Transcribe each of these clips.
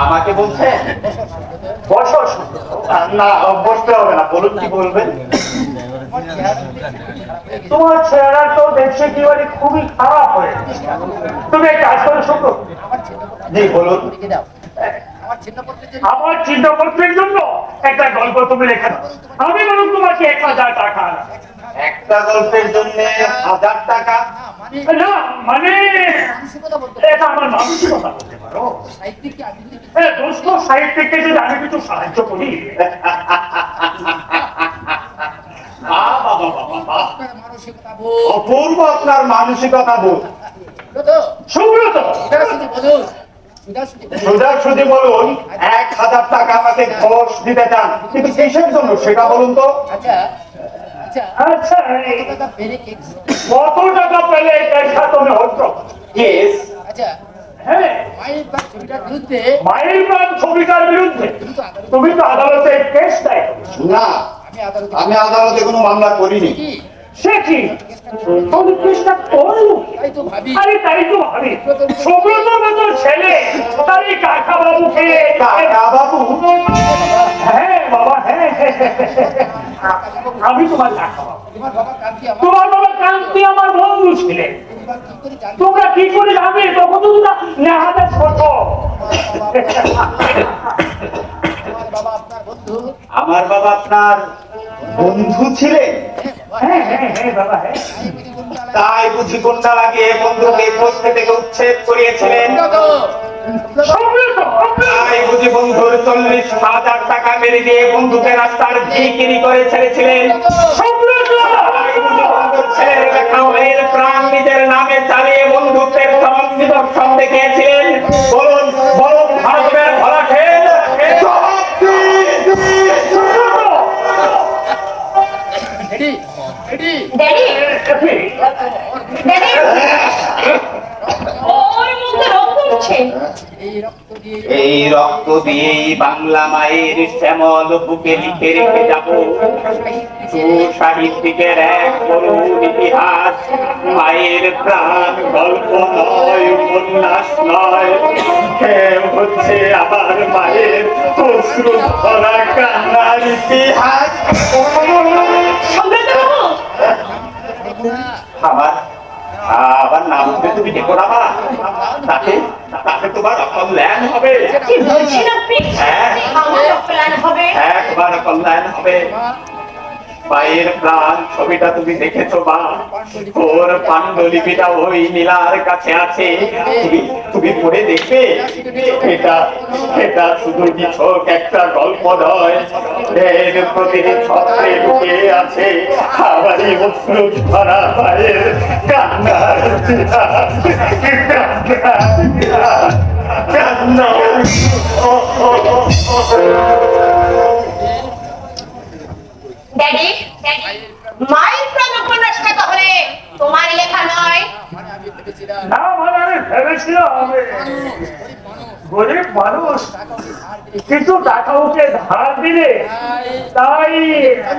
আমাকে বলছে, বসো, না, বসতে হবে না, বলুন কি বলবেন? তোমার চেহারা তো দেখছে কি বলে খুবই খারাপ হয়ে তুমি একটা আসলে শুনো জি, বলুন। আমার চিন্তাপত্রের জন্য একটা গল্প তুমি লেখা আমি বলুন তোমাকে এক হাজার টাকা। একটা গল্পের জন্য হাজার টাকা? না মানে এটা আমার মানসিকতা বলতে পারো। হ্যাঁ, দোস্ত সাহিত্যিককে যদি আমি কিছু সাহায্য করি। অপূর্ব আপনার মানসিকতা বোধ। সুব্রত। সোজা সুজি বলুন এক হাজার টাকা আমাকে ঘোষ দিতে চান। কিন্তু কিসের জন্য সেটা বলুন তো। আচ্ছা আচ্ছা। আচ্ছা কত টাকা পেলে তুমি হতো কেস আচ্ছা। হ্যাঁ। ছবিটার বিরুদ্ধে তুমি তো আদালতে কেস দেয়। না আমি আদালতে কোনো মামলা করিনি। সে কি? তুমি কেসটা করল তাই তো ভাবি। আরে তাই তো ভাবি। সুব্রত মতো ছেলে তার এই কাকা বাবুকে কাকা বাবু হ্যাঁ বাবা হ্যাঁ হ্যাঁ, হ্যাঁ, হ্যাঁ। আমি তোমার কাকা বাবু তোমার বাবা কান্তি আমার বাবা বন্ধু ছিলেন তোমরা কি করে জানবে? তখন তো তোমরা নেহাতে ছোট। আপনার বন্ধু। আমার বাবা আপনার বন্ধু ছিলেন? হ্যাঁ হ্যাঁ হ্যাঁ বাবা হ্যাঁ। তাই বুঝি। কোনটা লাগিয়ে বন্ধুকে থেকে উচ্ছেদ করিয়েছিলেন? তাই বুঝি বন্ধুর চল্লিশ হাজার টাকা মেরে দিয়ে বন্ধুকে রাস্তার ভিকিরি করে ছেড়েছিলেন? রেডি রেডি ড্যাডি ড্যাডি ওর মুখে রক্ত উঠছে। এই রক্ত দিয়ে দিয়েই বাংলা মায়ের শ্যামল বুকে লিখে রেখে যাব। সাহিত্যিকের এক করুণ ইতিহাস মায়ের প্রাণ গল্প নয় উপন্যাস নয়। হচ্ছে আমার মায়ের অশ্রু ভরা কান্নার ইতিহাস। আমার আবার নাম ধরে তুমি ডেকো না মা। তাতে তাতে তোমার কল্যাণ হবে কি হ্যাঁ। আমার হবে একবার কল্যাণ হবে মায়ের প্রাণ, ছবিটা তুমি দেখেছ মা? ওর পাণ্ডুলিপিটা ওই নীলার কাছে আছে। তুমি তুমি পড়ে দেখবে? এটা এটা শুধু নিছক একটা গল্প নয়। এর ছত্রে লুকিয়ে আছে আমারই অশ্রু ধরা মায়ের কান্নার কান্নার কান্নার। ড্যাডি মায়ের প্রাণ উপন্যাসটা তাহলে তোমার লেখা নয় মানে না মানে আমি ভেবেছিলাম গরিব মানুষ কিছু টাকা ওকে ধার দিলে তাই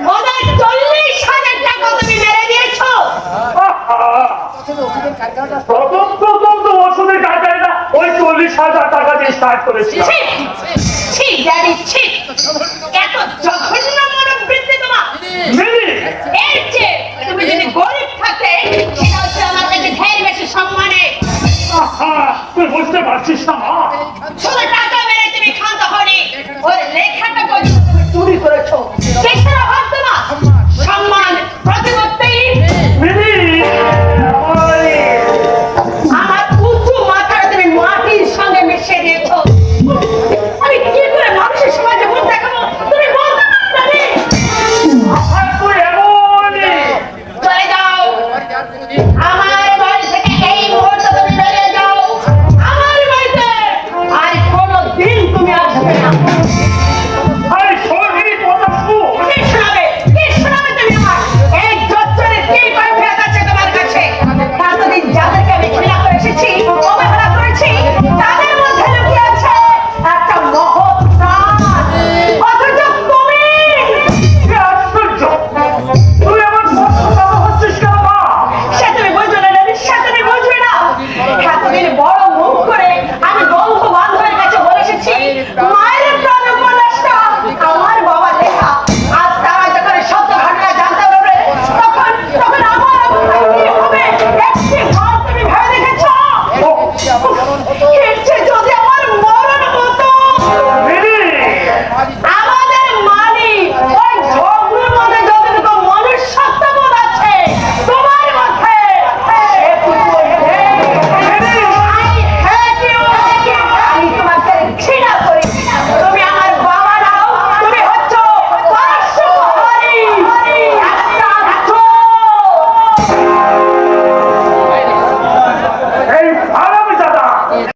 ওদের চল্লিশ হাজার টাকা তুমি মেরে দিয়েছ প্রথমে প্রথম তো ওষুধের টাকাটা ওই চল্লিশ হাজার টাকা দিয়ে স্টার্ট করেছিলাম ছি ছি ড্যাডি ছি এত জঘন্য হ্যাঁ তুই বুঝতে পারছিস না মা।